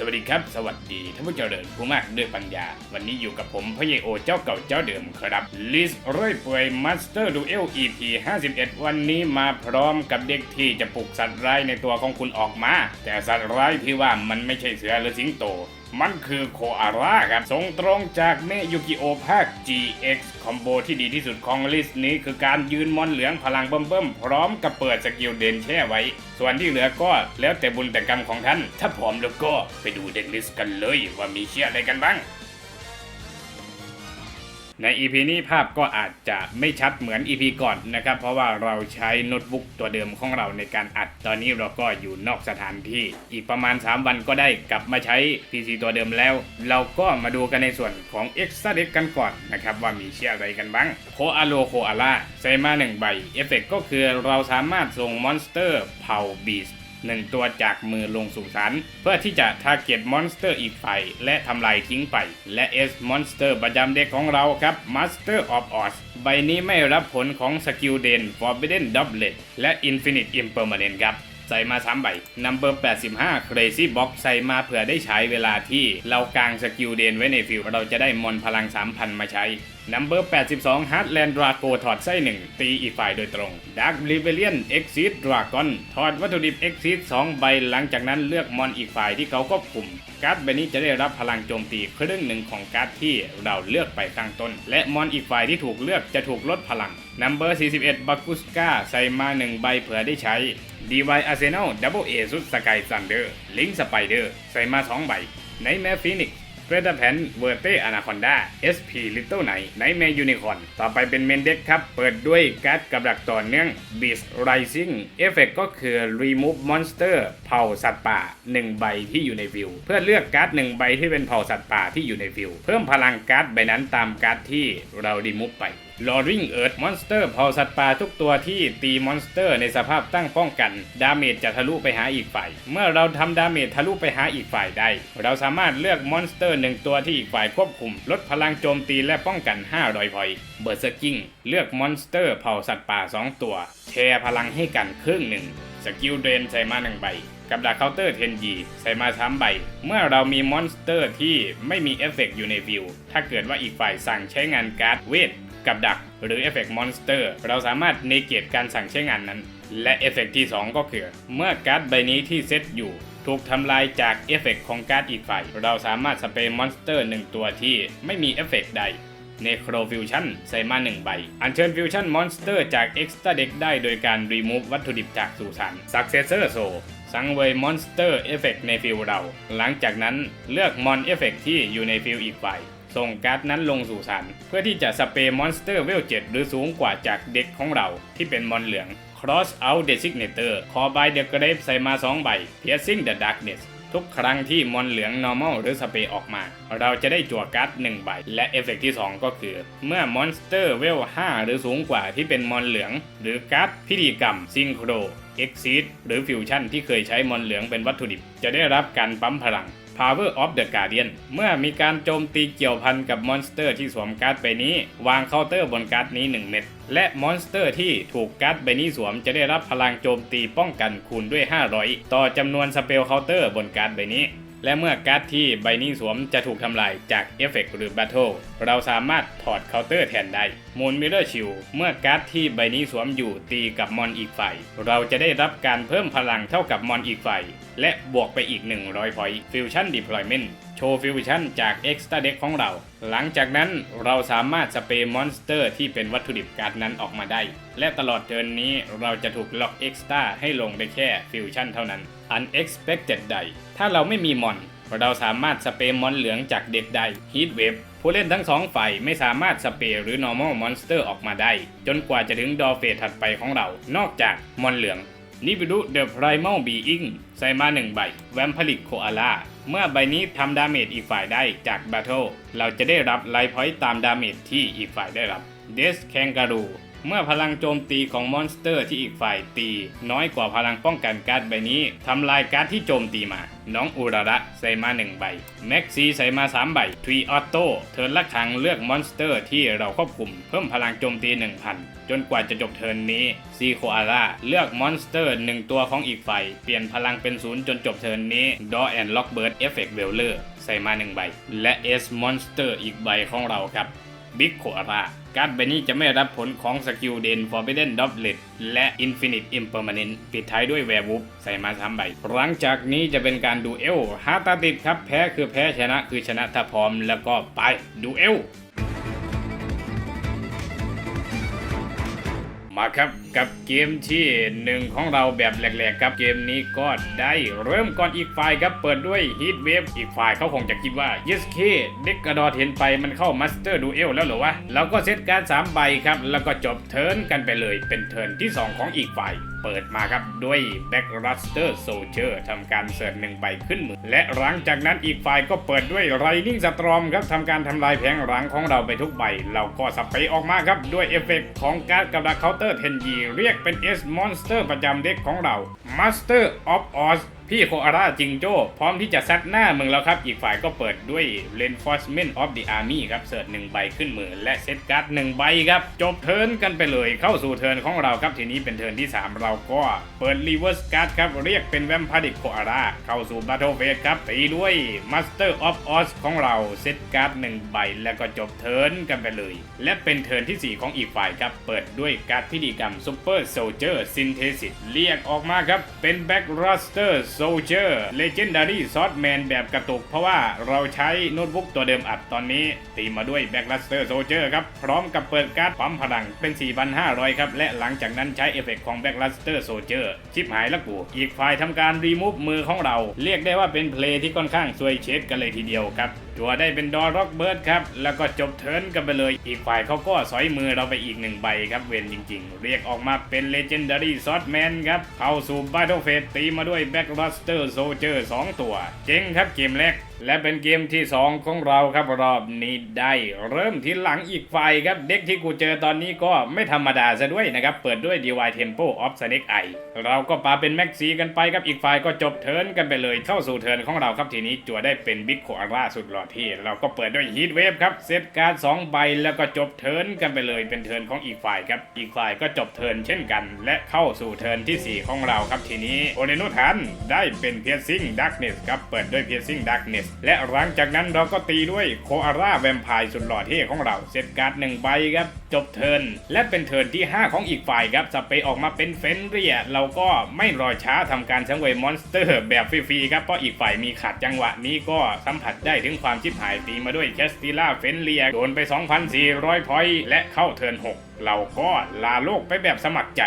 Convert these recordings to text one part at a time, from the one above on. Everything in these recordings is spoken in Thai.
สวัสดีครับ สวัสดีท่านผู้เจริญผู้มากด้วยปัญญา วันนี้อยู่กับผมพระเยโอเจ้าเก่าเจ้าเดิมครับลิสเรื่อยเปื่อยมาสเตอร์ดูเอล EP 51 วันนี้มาพร้อมกับเด็กที่จะปลุกสัตว์ร้ายในตัวของคุณออกมา แต่สัตว์ร้ายที่ว่ามันไม่ใช่เสือหรือสิงโต มันคือโคอาร่าครับส่งตรงจากเมยุกิโอภาค GX คอมโบที่ดีที่สุดของลิสต์นี้ คือการยืนมอนเหลืองพลังเบิ่มๆ พร้อมกับเปิดสกิลเด่นแช่ไว้ ส่วนที่เหลือก็แล้วแต่บุญแต่กรรมของท่าน ถ้าพร้อมแล้วก็ไปดูเด็กลิสต์กันเลยว่ามีเชื่ออะไรกันบ้าง ใน EP นี้ภาพก็อาจจะไม่ชัดเหมือน EP ก่อนนะครับ เพราะว่าเราใช้โน้ตบุ๊กตัวเดิมของเราในการอัด ตอนนี้เราก็อยู่นอกสถานที่ อีกประมาณ 3 วันก็ได้กลับมาใช้ PC ตัวเดิมแล้ว เราก็มาดูกันในส่วนของ Extra d e c กันก่อนนะครับ ว่ามีเชื่ออะไรกันบ้างโคอาโลโคอาล่าใส่มา1ใบเอฟเฟกก็คือเราสามารถส่งมอนสเตอร์เผาบีส หนึ่งตัวจากมือลงสู่สันเพื่อที่จะทาร์เก็ตมอนสเตอร์อีกฝ่ายและทำลายทิ้งไป และ S มอนสเตอร์ประจำเด็กของเราครับ Master of Oz ใบนี้ไม่รับผลของสกิลเดน Forbidden Doublet และ Infinite Impermanent ครับ ใส่มา3ใบ Number 85 Crazy Box ใส่มาเผื่อได้ใช้เวลาที่เรากางสกิลเดนไว้ในฟิลเราจะได้มอนพลัง 3,000 มาใช้ Number 82 Heartland Draco ถอดไส้หนึ่งตีอีกฝ่ายโดยตรง Dark Rebellion Exit Dragon ถอดวัตถุดิบ Exit 2 ใบหลังจากนั้นเลือกมอนอีกฝ่ายที่เขาควบคุม การ์ดใบนี้จะได้รับพลังโจมตีครึ่งหนึ่งของการ์ดที่เราเลือกไปตั้งต้น และมอนอีกฝ่ายที่ถูกเลือกจะถูกลดพลัง Number 41บากุสกาใส่มา 1 ใบเผื่อได้ใช้ DY Arsenal Double A สุดสกายซันเดอร์ลิงสไปเดอร์ใส่มา 2 ใบ ในแมฟินิก เ r ร t แพนเวอร์เตอนาคอนดา SP Little ไหนไนแมยูนิคอนต่อไปเป็นเมนเด็กครับ เปิดด้วยการ์ดกับดักต่อเนื่อง Beast Rising เอฟเฟกก็คือ Remove Monster เผ่าสัตว์ป่า 1 ใบที่อยู่ในฟิว เพื่อเลือกการ์ด 1 ใบที่เป็นเผ่าสัตว์ป่าที่อยู่ในฟิว เพิ่มพลังการ์ดใบนั้นตามการ์ดที่เราดีมุฟไป Roaring Earth Monster เผาสัตว์ป่าทุกตัวที่ตีมอนสเตอร์ในสภาพตั้งป้องกัน ดาเมจจะทะลุไปหาอีกฝ่าย เมื่อเราทำดาเมจทะลุไปหาอีกฝ่ายได้ เราสามารถเลือกมอนสเตอร์หนึ่งตัวที่อีกฝ่ายควบคุม ลดพลังโจมตีและป้องกัน 500พอยเบอร์สกิ้งเลือกมอนสเตอร์เผาสัตว์ป่า 2 ตัว แชร์พลังให้กันครึ่งหนึ่งสกิลเดนใส่มาหนึ่งใบกับดักเคาน์เตอร์เทนจีใส่มาสามใบ เมื่อเรามีมอนสเตอร์ที่ไม่มีเอฟเฟกต์อยู่ในวิว ถ้าเกิดว่าอีกฝ่ายสั่งใช้งานการ์ดเวท กับดักหรือเอฟเฟกต์มอนสเตอร์เราสามารถเนเกตการสั่งใช้งานนั้น และเอฟเฟกต์ที่ 2 ก็คือ เมื่อการ์ดใบนี้ที่เซตอยู่ ถูกทำลายจากเอฟเฟกต์ของการ์ดอีกฝ่าย เราสามารถสเปรย์มอนสเตอร์หนึ่งตัวที่ไม่มีเอฟเฟกต์ใดเนโครฟิวชั่นใส่มา1ใบ อัญเชิญฟิวชั่นมอนสเตอร์จาก Extra Deck ได้โดยการรีมูฟวัตถุดิบจากสุสาน Successor Soul สังเวยมอนสเตอร์เอฟเฟกในฟิลเรา หลังจากนั้นเลือกมอนเอฟเฟกที่อยู่ในฟิลอีกฝ่าย ส่งการ์ดนั้นลงสู่สารเพื่อที่จะสเปรย์มอนสเตอร์เวล7หรือสูงกว่าจากเด็กของเราที่เป็นมอนเหลือง Cross Out Designator ขอบายเดอะเกรฟใส่มา 2 ใบ Piercing the Darkness ทุกครั้งที่มอนเหลือง normal หรือสเปรย์ออกมา เราจะได้จั่วการ์ด1ใบ และเอฟเฟกที่ 2 ก็คือ เมื่อมอนสเตอร์เวล 5 หรือสูงกว่าที่เป็นมอนเหลือง หรือการ์ดพิธีกรรมซิงโคร Exceed หรือฟิวชั่นที่เคยใช้มอนเหลืองเป็นวัตถุดิบ จะได้รับการปั๊มพลัง Power of the Guardian เมื่อมีการโจมตีเกี่ยวพันกับมอนสเตอร์ที่สวมการ์ดใบนี้ วางเคาน์เตอร์บนการ์ดนี้ 1 เม็ด และมอนสเตอร์ที่ถูกการ์ดใบนี้สวมจะได้รับพลังโจมตีป้องกันคูณด้วย 500 ต่อจำนวนสเปลเคาน์เตอร์บนการ์ดใบนี้ และเมื่อการ์ดที่ใบนี้สวมจะถูกทำลายจากเอฟเฟกหรือแบทเทิลเราสามารถถอดเคาน์เตอร์แทนได้มูนมิเรอร์ชิลเมื่อการ์ดที่ใบนี้สวมอยู่ตีกับมอนอีกฝ่ายเราจะได้รับการเพิ่มพลังเท่ากับมอนอีกฝ่ายและบวกไปอีก 100พอยต์ฟิวชั่นดิพลอยเมนต์ โชว์ฟิวชั่นจาก Extra Deck ของเรา หลังจากนั้นเราสามารถสเปรย์มอนสเตอร์ที่เป็นวัตถุดิบการ์ดนั้นออกมาได้ และตลอดเทิร์นนี้เราจะถูกล็อก Extra ให้ลงได้แค่ฟิวชั่นเท่านั้น Unexpected ใด ถ้าเราไม่มีมอน เราสามารถสเปรย์มอนเหลืองจากเด็กได้ Heat Wave ผู้เล่นทั้งสองฝ่ายไม่สามารถสเปรย์หรือ normal monster ออกมาได้ จนกว่าจะถึงดอเฟสถัดไปของเรา นอกจากมอนเหลือง นิบิรุเดอะ Primal Being ใส่มา 1 ใบ แวมพลิกโคอาล่า เมื่อใบนี้ทำดาเมจอีกฝ่ายได้จากแบทเทิลเราจะได้รับไลฟ์พอยต์ตามดาเมจที่อีกฝ่ายได้รับเดสแคนการู เมื่อพลังโจมตีของมอนสเตอร์ที่อีกฝ่ายตี น้อยกว่าพลังป้องกันการ์ดใบนี้ทำลายการ์ดที่โจมตีมา น้องอุระระใส่มา 1 ใบ แม็กซีใส่มา 3 ใบทรีออโต้เทิร์นละครั้งเลือกมอนสเตอร์ที่เราควบคุม เพิ่มพลังโจมตี 1000 จนกว่าจะจบเทิร์นนี้ซีโคอาร่าเลือกมอนสเตอร์หนึ่งตัวของอีกฝ่าย เปลี่ยนพลังเป็นศูนย์จนจบเทิร์นนี้ดอแอนล็อกเบิร์ดเอฟเฟกต์เวลเลอร์ใส่มา 1 ใบ และเอสมอนสเตอร์อีกใบของเราครับ บิ๊กโคอาร่าการ์ดใบนี้จะไม่รับผลของสกิลเดน Forbidden Doublet และอินฟินิตอิมเปอร์แมนินปิดท้ายด้วยแวร์วูฟใส่มา3ใบ หลังจากนี้จะเป็นการดูเอลฮาตาติดครับแพ้คือแพ้ชนะคือชนะถ้าพร้อมแล้วก็ไปดูเอลมาครับ กับเกมที่หนึ่งของเราแบบแหลกๆครับเกมนี้ก็ได้เริ่มก่อนอีกฝ่ายครับเปิดด้วยฮีทเวฟอีกฝ่ายเขาคงจะคิดว่า yes k เด็กกระดอเห็นไปมันเข้ามาสเตอร์ดูเอลแล้วหรอวะเราก็เซตการด3ใบครับ แล้วก็จบเทิร์นกันไปเลยเป็นเทิร์นที่ 2 ของอีกฝ่าย เปิดมาครับด้วยแบ็กรัสเตอร์โซเชอร์ทำการเสิร์ฟหนึ่งใบขึ้นมือ และหลังจากนั้นอีกฝ่ายก็เปิดด้วยไรนิ่งสตรอมครับทำการทำลายแผงหลังของเราไปทุกใบ เราก็สเปรย์ออกมาครับด้วยเอฟเฟกต์ของการ์ดกับดักเคาน์เตอร์เทนยีเรียกเป็น S Monster ประจำเด็กของเรา Master of Oz พี่โคอาร่าจิงโจ้พร้อมที่จะซัดหน้ามึงแล้วครับ อีกฝ่ายก็เปิดด้วย Reinforcement of the Army ครับ เสิร์ชหนึ่งใบขึ้นมือและเซตการ์ดหนึ่งใบครับ จบเทิร์นกันไปเลยเข้าสู่เทิร์นของเราครับ ทีนี้เป็นเทิร์นที่ 3 เราก็เปิด Reverse Card ครับ เรียกเป็น Vampiric Koala เข้าสู่ Battle Phase ครับตีด้วย Master of Oz ของเราเซตการ์ดหนึ่งใบแล้วก็จบเทิร์นกันไปเลย และเป็นเทิร์นทีสี่4 ของอีกฝ่ายครับ เปิดด้วยการ์ดพิธีกรรม Super Soldier Synthesis เรียกออกมาครับเป็น Back Raster Soldier Legendary Swordman แบบกระตุก เพราะว่าเราใช้โน้ตบุ๊กตัวเดิมอัดตอนนี้ ตีมาด้วย Back Raster Soldier ครับ พร้อมกับเปิดการ์ดปั๊มพลังเป็น 4,500 ครับ และหลังจากนั้นใช้เอฟเฟกต์ของ Back Raster Soldier ชิปหายละกู อีกฝ่ายทำการรีมูฟมือของเรา เรียกได้ว่าเป็นเพลย์ที่ค่อนข้างซวยเช็ดกันเลยทีเดียวครับ ตัวได้เป็นดอร็อกเบิร์ดครับ แล้วก็จบเทิร์นกันไปเลย อีกฝ่ายเขาก็สอยมือเราไปอีกหนึ่งใบครับ เวนจริงๆ เรียกออกมาเป็นเลเจนดารี่ซอสแมนครับ เข้าสู่ Battle Phase ตีมาด้วย Back Luster Soldier 2ตัว เจ๋งครับเกมแรก และเป็นเกมที่ 2 ของเราครับรอบนี้ได้เริ่มที่หลังอีกฝ่ายครับเด็กที่กูเจอตอนนี้ก็ไม่ธรรมดาซะด้วยนะครับ เปิดด้วย DY Tempo of Snake Eye เราก็ปาเป็นแม็กซีกันไปครับอีกฝ่ายก็จบเทิร์นกันไปเลยเข้าสู่เทิร์นของเราครับทีนี้จัวได้เป็นบิ๊กโคอาร่าสุดหล่อที่เราก็เปิดด้วยฮีทเวฟครับเซตการ์ด2ใบแล้วก็จบเทิร์นกันไปเลยเป็นเทิร์นของอีกฝ่ายครับอีกฝ่ายก็จบเทิร์นเช่นกัน และเข้าสู่เทิร์นทีสี่4 ของเราครับทีนี้โอเนนุทันได้เป็นเพียซิงดักเนสครับเปิดด้วยเพียซิงดักเนสและหลังจากนั้นเราก็ตีด้วยโคอาร่าแวมไพร์สุดหล่อเท่ของเรา เซตการ์ดหนึ่งใบครับ จบเทิร์นและเป็นเทิร์นที่ 5 ของอีกฝ่ายครับ สเปย์ออกมาเป็นเฟนเรีย เราก็ไม่รอช้าทำการสังเวยมอนสเตอร์แบบฟรีๆครับ เพราะอีกฝ่ายมีขัดจังหวะนี้ก็สัมผัสได้ถึงความชิบหายตีมาด้วยแคสติล่าเฟนเรียโดนไป 2,400พอยต์และเข้าเทิร์น6เราก็ลาโลกไปแบบสมัครใจ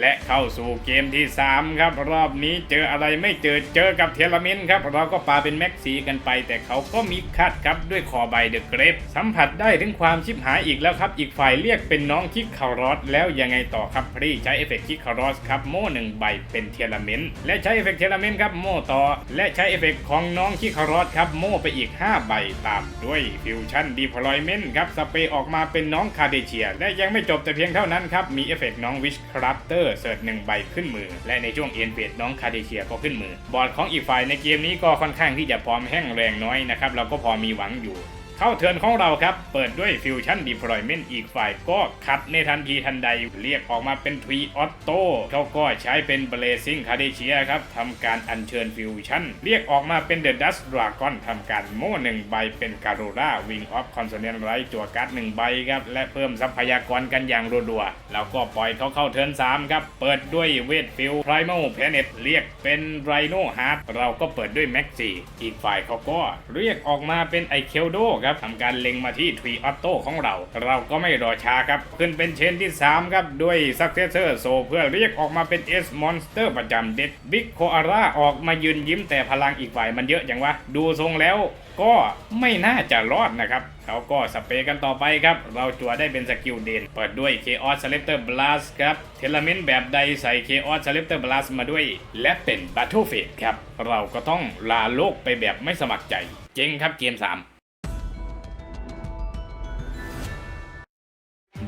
และเข้าสู่เกมที่ 3 ครับ รอบนี้เจออะไรไม่เจอเจอกับเทเลมินครับ เราก็ปาเป็นแม็กซีกันไป แต่เขาก็มีคัดครับด้วยคอใบเดอะเกรฟสัมผัสได้ถึงความชิบหายอีกแล้วครับ อีกฝ่ายเรียกเป็นน้องคิกคารอสแล้วยังไงต่อครับพรีใช้เอฟเฟกต์คิกคารอสครับโม่หนึ่งใบเป็นเทเลมินและใช้เอฟเฟกต์เทเลมินครับโม่ต่อ และใช้เอฟเฟกต์ของน้องคิกคารอสครับโม่ไปอีก 5 ใบตามด้วยฟิวชั่นดีพลอยเมนต์ครับสเปรย์ออกมาเป็นน้องคาเดเชีย และยังไม่จบแต่เพียงเท่านั้นครับมีเอฟเฟกต์น้องวิชคราฟเตอร์เสิร์ชหนึ่งใบขึ้นมือ และในช่วงเอ็นเบดน้องคาเดเชียก็ขึ้นมือบอร์ดของอีกฝ่ายในเกมนี้ก็ค่อนข้างที่จะพร้อมแห้งแรงน้อยนะครับเราก็พอมีหวังอยู่ เข้าเทิร์นของเราครับ เปิดด้วยฟิวชั่นดีพลอยเมนต์อีกฝ่ายก็คัดในทันทีทันใด เรียกออกมาเป็นทวีออตโต้เขาก็ใช้เป็นเบลซิงคาเดเชียครับทำการอัญเชิญฟิวชั่นเรียกออกมาเป็นเดอะดัสดราก้อนทำการโม่หนึ่งใบเป็นการูราวิงออฟคอนโซเนนไรจั่วการ์ดหนึ่งใบครับ และเพิ่มทรัพยากรกันอย่างรัวๆ แล้วก็ปล่อยเขาเข้าเทิร์น3ครับ เปิดด้วยเวทฟิลไพรโมเพเนตเรียกเป็นไรโนฮาร์ดเราก็เปิดด้วยแม็กซี่อีกฝ่ายเขาก็เรียกออกมาเป็นไอเคลโดครับทำการเล็งมาที่ทรีออโต้ของเรา เราก็ไม่รอช้าครับ ขึ้นเป็นเชนที่ 3 ครับ ด้วยซักเซสเซอร์โซเพื่อเรียกออกมาเป็น S Monster ประจำเด็ดบิ๊กโคอาร่าออกมายืนยิ้มแต่พลังอีกฝ่ายมันเยอะอย่างวะ ดูทรงแล้วก็ไม่น่าจะรอดนะครับเขาก็สเปรย์กันต่อไปครับ เราจัวได้เป็นสกิลเด่นเปิดด้วย Chaos Selector Blast ครับ เทเลเมนต์แบบใดใส่ Chaos Selector Blast มาด้วย และเป็น Battle Phase ครับ เราก็ต้องลาโลกไปแบบไม่สมัครใจ เจ๊งครับเกม 3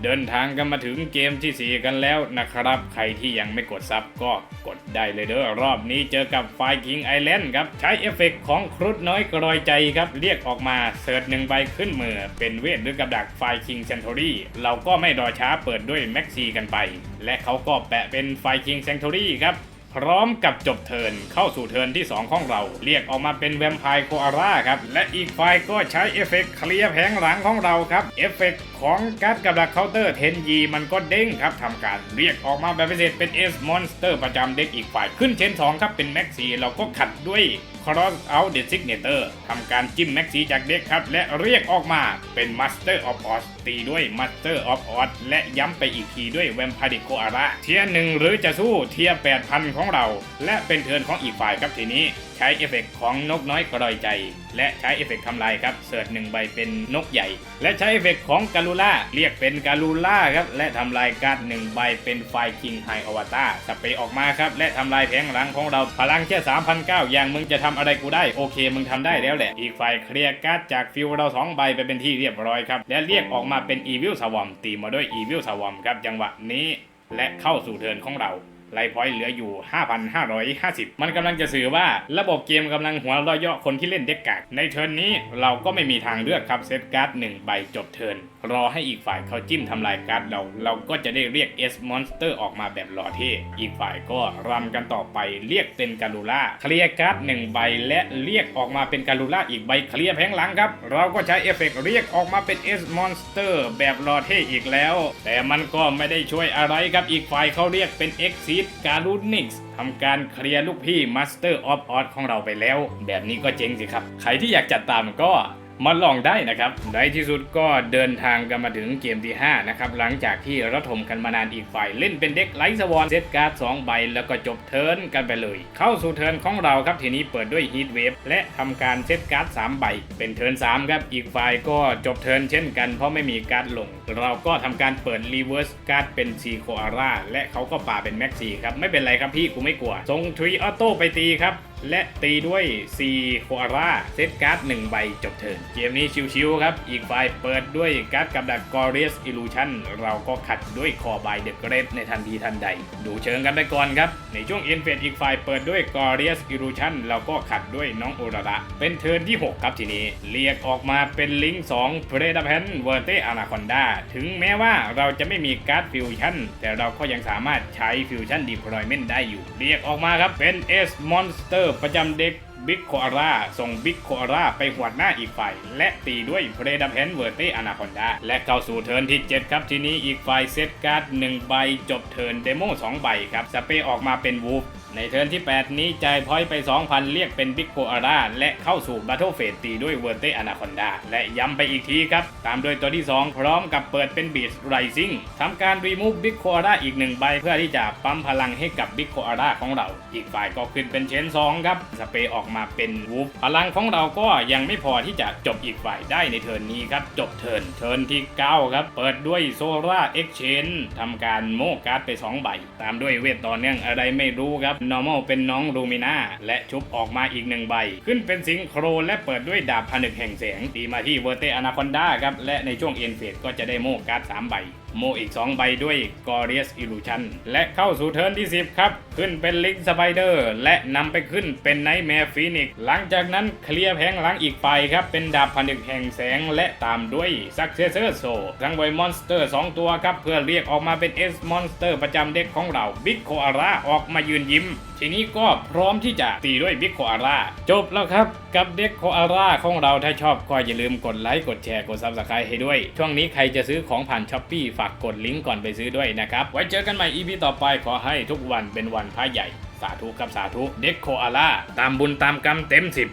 เดินทางกันมาถึงเกมทีสี่ 4 กันแล้วนะครับ ใครที่ยังไม่กดซับก็กดได้เลยเด้อรอบนี้เจอกับไฟคิงไอแลนด์ครับ ใช้เอฟเฟกต์ของครุฑน้อยกรอยใจครับ เรียกออกมาเสิร์ชหนึ่งใบขึ้นมือ เป็นเวทหรือกับดักไฟคิงเซนทอรี่เราก็ไม่รอช้าเปิดด้วยแม็กซีกันไป และเขาก็แปะเป็นไฟคิงเซนทอรี่ครับ พร้อมกับจบเทินเข้าสู่เทินที่ 2 ของเรา เรียกออกมาเป็นแวมไพร์โคอาร่าครับ และอีกฝ่ายก็ใช้เอฟเฟกต์เคลียร์แผงหลังของเราครับ เอฟเฟกต์ของการ์ดกับดักเคาน์เตอร์เทนยีมันก็เด้งครับทำการเรียกออกมาแบบพิเศษเป็นเอสมอนสเตอร์ประจำเด็กอีกฝ่ายขึ้นเชน2ครับเป็นแม็กซีเราก็ขัดด้วย Cross Out the Signature ทำการจิ้มแม็กซีจากเด็กครับ และเรียกออกมาเป็น Master of Oz ตีด้วย Master of Oz และย้ำไปอีกทีด้วย Vampire c o a r a เทียร์หนึ่งหรือจะสู้เทียร์8,000ของเรา และเป็นเทิร์นของอีกฝ่ายครับทีนี้ ใช้เอฟเฟกต์ของนกน้อยกระดอยใจ และใช้เอฟเฟกต์ทำลายครับเสิร์ชหนึ่งใบเป็นนกใหญ่ และใช้เอฟเฟกต์ของกาลูล่าเรียกเป็นกาลูล่าครับและทำลายการ์ดหนึ่งใบเป็นไฟคิงไฮอวตารสเปรย์ออกมาครับและทำลายแผงหลังของเราพลังแค่3,009อย่างมึงจะทำอะไรกูได้โอเค มึงทำได้แล้วแหละ อีกฝ่ายเคลียร์การ์ดจากฟิวเราสองใบไปเป็นที่เรียบร้อยครับและเรียกออกมาเป็นอีวิลสวอมตีมาด้วยอีวิลสวอมครับจังหวะนี้และเข้าสู่เทิร์นของเรา ไลฟ์พอยต์เหลืออยู่ 5,550 มันกำลังจะสื่อว่าระบบเกมกำลังหัวเราะเยาะคนที่เล่นเด็กกากในเทิร์นนี้เราก็ไม่มีทางเลือกครับเซตการ์ดหนึ่งใบจบเทิร์นรอให้อีกฝ่ายเขาจิ้มทำลายการ์ดเรา เราก็จะได้เรียก S Monster ออกมาแบบหล่อเท่ อีกฝ่ายก็รันกันต่อไปเรียกเป็นการูล่าเคลียร์การ์ดหนึ่งใบและเรียกออกมาเป็นการูล่าอีกใบเคลียร์แผงหลังครับ เราก็ใช้เอฟเฟกต์เรียกออกมาเป็น S Monster แบบหล่อเท่อีกแล้ว แต่มันก็ไม่ได้ช่วยอะไรครับอีกฝ่ายเขาเรียกเป็น Exit g a r u n i x ทำการเคลียร์ลูกพี่ Master of Oz ของเราไปแล้ว แบบนี้ก็เจ๋งสิครับ ใครที่อยากจัดตามก็ มาลองได้นะครับในที่สุดก็เดินทางกันมาถึงเกมที่ 5 นะครับ หลังจากที่ระทมกันมานานอีกฝ่ายเล่นเป็นเด็กไลท์สวอนเซตการ์ด2ใบ แล้วก็จบเทิร์นกันไปเลย เข้าสู่เทิร์นของเราครับ ทีนี้เปิดด้วยฮีทเวฟและทำการเซตการ์ด3ใบ เป็นเทิร์น3ครับ อีกฝ่ายก็จบเทิร์นเช่นกันเพราะไม่มีการ์ดลง เราก็ทำการเปิดรีเวิร์สการ์ดเป็นซีโคอาร่าและเขาก็ป่าเป็นแม็กซีครับไม่เป็นไรครับพี่กูไม่กลัวส่งทรีออโต้ไปตีครับ และตีด้วย C โคอาร่าเซตการ์ด1ใบจบเทิร์นเกมนี้ชิวๆครับ อีกฝ่ายเปิดด้วยการ์ดกับดัก Glorious Illusion เราก็ขัดด้วยคอบายเดอะเกรดในทันทีทันใด ดูเชิงกันไปก่อนครับ ในช่วงเอ็นเฟดอีกฝ่ายเปิดด้วย Glorious Illusion เราก็ขัดด้วยน้องโอระระเป็นเทิร์นที่ 6 ครับทีนี้ เรียกออกมาเป็นลิงก์2 p r e d a p a n v e r t e Anaconda ถึงแม้ว่าเราจะไม่มีการ์ดฟิวชั่นแต่เราก็ยังสามารถใช้ฟิวชั่น Deployment ได้อยู่ เรียกออกมาครับเป็น S Monster ประจำเด็กบิ๊กโคอาร่าส่งบิ๊กโคอาร่าไปหวดหน้าอีกฝ่าย และตีด้วยเพรดาเพนเวอร์ตี้อนาคอนดาและเข้าสู่เทิร์นที่ 7 ครับ ทีนี้อีกฝ่ายเซตการ์ด1ใบจบเทิร์นเดโม2ใบครับสเปรออกมาเป็นวูฟ ในเทิร์นที่ 8 นี้จ่ายพอยต์ไป 2,000 เรียกเป็นบิ๊กโคอาร่าและเข้าสู่บัตเทิลเฟสตีด้วยเวอร์เตอนาคอนดาและย้ำไปอีกทีครับ ตามด้วยตัวที่ 2 พร้อมกับเปิดเป็นบีสไรซิ่งทำการรีมูฟบิ๊กโคอาร่าอีกหนึ่งใบ เพื่อที่จะปั๊มพลังให้กับบิ๊กโคอาร่าของเรา อีกฝ่ายก็ขึ้นเป็นเชน2ครับสเปรย์ออกมาเป็นวูฟพลังของเราก็ยังไม่พอที่จะจบอีกฝ่ายได้ในเทิร์นนี้ครับจบเทิร์นเทิร์นที่ 9 ครับ เปิดด้วยโซราเอ็กชนทำการโมการ์ดไป 2 ใบ ตามด้วยเวทต่อเนื่องอะไรไม่รู้ครับ normal เป็นน้องลูมิน่าและชุบออกมาอีกหนึ่งใบ ขึ้นเป็นสิงโครและเปิดด้วยดาบผนึกแห่งแสงตีมาที่เวอร์เตอนาคอนดาครับและในช่วงเอ็นเฟสก็จะได้โมการ์ด3ใบ โมอีก 2 ใบด้วย Glorious Illusion และเข้าสู่เทิร์นที่ 10 ครับ ขึ้นเป็นลิงสไปเดอร์และนำไปขึ้นเป็นไนท์แมร์ฟีนิกหลังจากนั้นเคลียร์แผงหลังอีกไปครับ เป็นดาบผนึกแห่งแสงและตามด้วย Successor s o ทั้งไวมอนสเตอร์ 2 ตัวครับ เพื่อเรียกออกมาเป็น S Monster ประจำเด็กของเรา Big k o a r a ออกมายืนยิ้ม ทีนี้ก็พร้อมที่จะตีด้วยบิ๊กโคอาร่าจบแล้วครับกับเด็กโคอาร่าของเราถ้าชอบก็อย่าลืมกดไลค์กดแชร์กดซับสไครต์ให้ด้วย ช่วงนี้ใครจะซื้อของผ่านช้อปปี้ฝากกดลิงก์ก่อนไปซื้อด้วยนะครับ ไว้เจอกันใหม่ EP ต่อไปขอให้ทุกวันเป็นวันพระใหญ่ สาธุกับสาธุเด็กโคอาร่าตามบุญตามกรรมเต็มสิบ